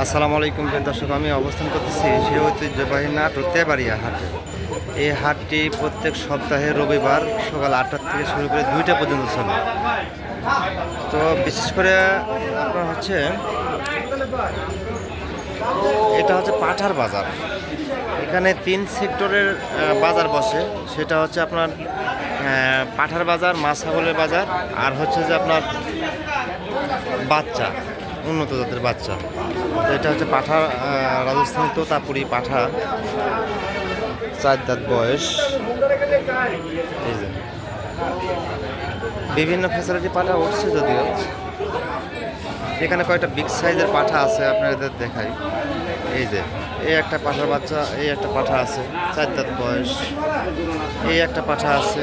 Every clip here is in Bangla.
আসসালামু আলাইকুম দর্শক, আমি অবস্থান করতেছি সেই ঐতিহ্যবাহী নাটোর তেবাড়িয়া হাটে। এই হাটটি প্রত্যেক সপ্তাহে রবিবার সকাল আটটার থেকে শুরু করে দুইটা পর্যন্ত চলে। তো বিশেষ করে আপনার হচ্ছে, এটা হচ্ছে পাঠার বাজার। এখানে তিন সেক্টরের বাজার বসে। সেটা হচ্ছে আপনার পাঠার বাজার মাছ ছাগলের বাজার, আর হচ্ছে যে আপনার বাচ্চা। উন্নত জাতের বাচ্চা। তো এটা হচ্ছে পাঠা রাজস্থানী তোতাপুরি পাঠা। চার দাঁত বয়স। এই যে। বিভিন্ন ফ্যাসিলিটি পাঠা উঠছে যদিও। এখানে কয়েকটা বিগ সাইজের পাঠা আছে, আপনাদের দেখাই। এই যে, এই একটা পাঠার বাচ্চা, এই একটা পাঠা আছে, চার দাঁত বয়স। এই একটা পাঠা আছে,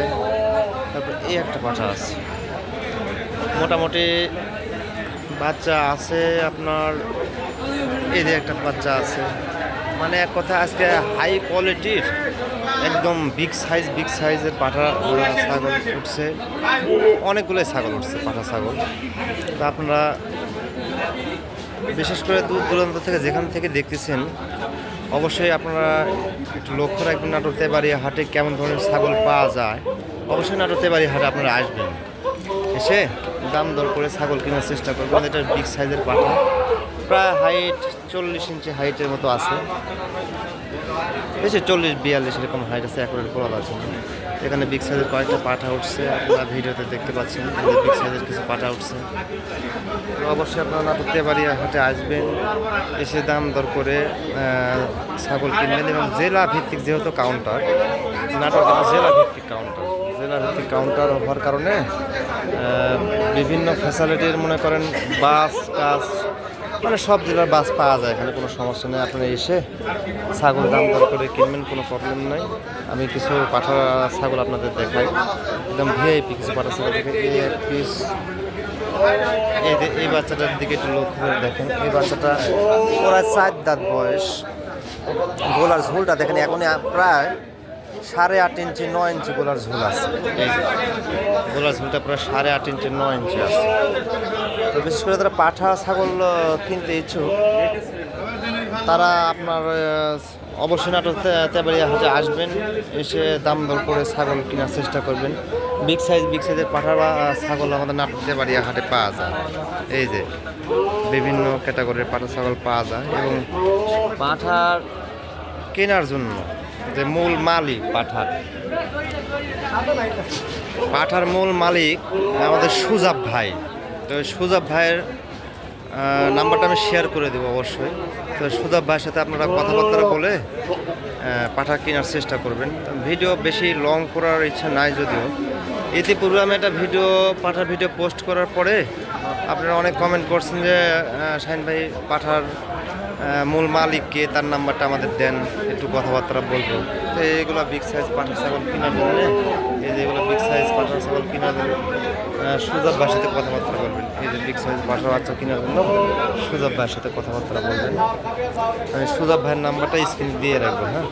তারপর এই একটা পাঠা আছে। মোটামুটি বাচ্চা আছে আপনার, এই যে একটা বাচ্চা আছে। মানে এক কথা, আজকে হাই কোয়ালিটির একদম বিগ সাইজ বিগ সাইজের পাঠা ছাগল উঠছে। অনেকগুলোই ছাগল উঠছে, পাঠা ছাগল। তা আপনারা বিশেষ করে দূর দূরান্ত থেকে যেখান থেকে দেখতেছেন, অবশ্যই আপনারা একটু লক্ষ্য রাখবেন নাটোর তেবাড়ি হাটে কেমন ধরনের ছাগল পাওয়া যায়। অবশ্যই নাটোর তেবাড়ি হাটে আপনারা আসবেন। এসে দাম দর করে ছাগল কেনার চেষ্টা করবেন এটা বিগ সাইজের পাঠা। প্রায় হাইট চল্লিশ ইঞ্চি হাইটের মতো আছে। বেশি চল্লিশ, বিয়াল্লিশ এরকম হাইট আছে, একরের কোয়াল আছে। এখানে বিগ সাইজের কয়েকটা পাঠা উঠছে। আপনারা ভিডিওতে দেখতে পাচ্ছেন বিগ সাইজের কিছু পাঠা উঠছে। অবশ্যই আপনারা নাটক তেবাড়িয়া হাটে আসবেন। এসে দাম দর করে ছাগল কিনবেন এবং জেলা ভিত্তিক যেহেতু কাউন্টার নাটক জেলা ভিত্তিক কাউন্টার জেলা ভিত্তিক কাউন্টার হওয়ার কারণে বিভিন্ন ফ্যাসিলিটির মনে করেন বাস কাজ মানে সব জেলার বাস পাওয়া যায়, এখানে কোনো সমস্যা নেই। আপনি এসে ছাগল দাম দর করে কিনবেন, কোনো প্রবলেম নাই। আমি কিছু পাঠা ছাগল আপনাদের দেখাই। একদম ভিআইপি কিছু পাঠা ছাগল দেখে পিস এই বাচ্চাটার দিকে একটু লক্ষ্য করে দেখেন। এই বাচ্চাটা ওরা চার দাঁত বয়স। গোলার ঝোলটা দেখেন এখন প্রায় সাড়ে আট ইঞ্চি নয় ইঞ্চি গোলার ঝোল আছে। গোলার ঝোলটা প্রায় সাড়ে আট ইঞ্চি নয় ইঞ্চি আছে। তো বিশেষ করে তারা পাঠা ছাগল কিনতে ইচ্ছুক তারা আপনার অবশ্যই নাটক তেবাড়িয়া হাটে আসবেন এসে দাম দর করে ছাগল কেনার চেষ্টা করবেন। বিগ সাইজ বিগ সাইজের পাঠা বা ছাগল আমাদের নাটক তেবাড়িয়া হাটে পাওয়া যায়। এই যে বিভিন্ন ক্যাটাগরির পাঠা ছাগল পাওয়া যায় এবং পাঠার কেনার জন্য। যে মূল মালিক পাঠার। পাঠার মূল মালিক আমাদের সুজাব ভাই। তো সুজাব ভাইয়ের নাম্বারটা আমি শেয়ার করে দেবো অবশ্যই। তো সুজাব ভাইয়ের সাথে আপনারা কথাবার্তা বলে পাঠা কেনার চেষ্টা করবেন। ভিডিও বেশি লং করার ইচ্ছা নাই যদিও। ইতিপূর্বে আমি একটা ভিডিও, পাঠার ভিডিও পোস্ট করার পরে আপনারা অনেক কমেন্ট করছেন যে শাহিন ভাই পাঠার মূল মালিককে তার নাম্বারটা আমাদের দেন, একটু কথাবার্তা বলব। তো এইগুলো বিগ সাইজ পাঠা ছাগল কেনার জন্য, এই যে এগুলো বিগ সাইজ পাঠা ছাগল কেনার জন্য সুজাব ভাইয়ের সাথে কথাবার্তা বলবেন। এই যে বিগ সাইজ পাঠা বাচ্চা কেনার জন্য সুজাব ভাইয়ের সাথে কথাবার্তা বলবেন। আমি সুজাব ভাইয়ের নাম্বারটা স্ক্রিনে দিয়ে রাখব হ্যাঁ?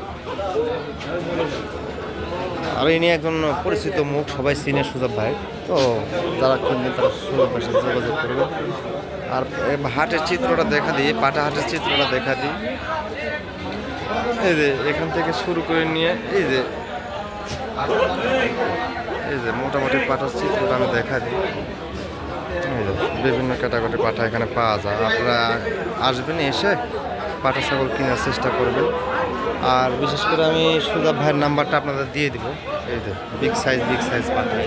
আর ইনি একজন পরিচিত মুখ, সবাই চিনে সুজাব ভাই। তো যারা কিনবেন তারা সুজাব ভাইয়ের সাথে যোগাযোগ করবে আর হাটের চিত্রটা দেখা দিই, পাটা হাটের চিত্রটা দেখা দিই। এই যে এখান থেকে শুরু করে নিয়ে, এই যে এই যে মোটামুটি পাটার চিত্রটা আমি দেখা দিই। বিভিন্ন ক্যাটাগরি পাঠা এখানে পাওয়া যায়। আপনারা আসবেন এসে পাটা ছাগল কেনার চেষ্টা করবেন। আর বিশেষ করে আমি সুজাব ভাইয়ের নাম্বারটা আপনাদের দিয়ে দিব। এই যে বিগ সাইজ বিগ সাইজ পাঠা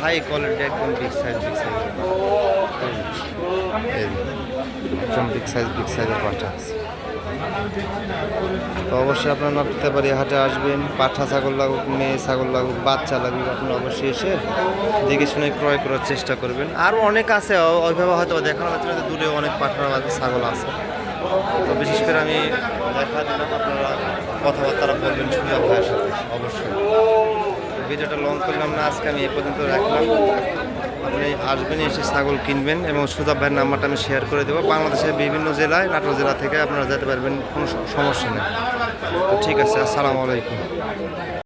হাই কোয়ালিটি একদম বিগ সাইজ বিগ সাইজ একদম বিগ সাইজ বিগ সাইজের পাঠা। আছে তো অবশ্যই আপনারা নটতে পারি, হাটে আসবেন, পাঠা ছাগল লাগুক, মেয়ে ছাগল লাগুক, বাচ্চা লাগুক, আপনারা অবশ্যই এসে দেখে শুনে ক্রয় করার চেষ্টা করবেন। আরও অনেক আছে ওইভাবে হয়তো দেখানো না দূরে অনেক পাঠা ছাগল আছে। তো বিশেষ করে আমি দেখা দিলাম আপনারা কথাবার্তা বলবেন শুনে সাথে, অবশ্যই। ভিডিওটা লং করলাম না, আজকে আমি এ পর্যন্ত রাখলাম। আপনি আসবেন এসে ছাগল কিনবেন এবং সুজাব ভাইয়ের নাম্বারটা আমি শেয়ার করে দেবো। বাংলাদেশের বিভিন্ন জেলায়, নাটোর জেলা থেকে আপনারা যেতে পারবেন, কোনো সমস্যা নেই। ঠিক আছে, আসসালামু আলাইকুম।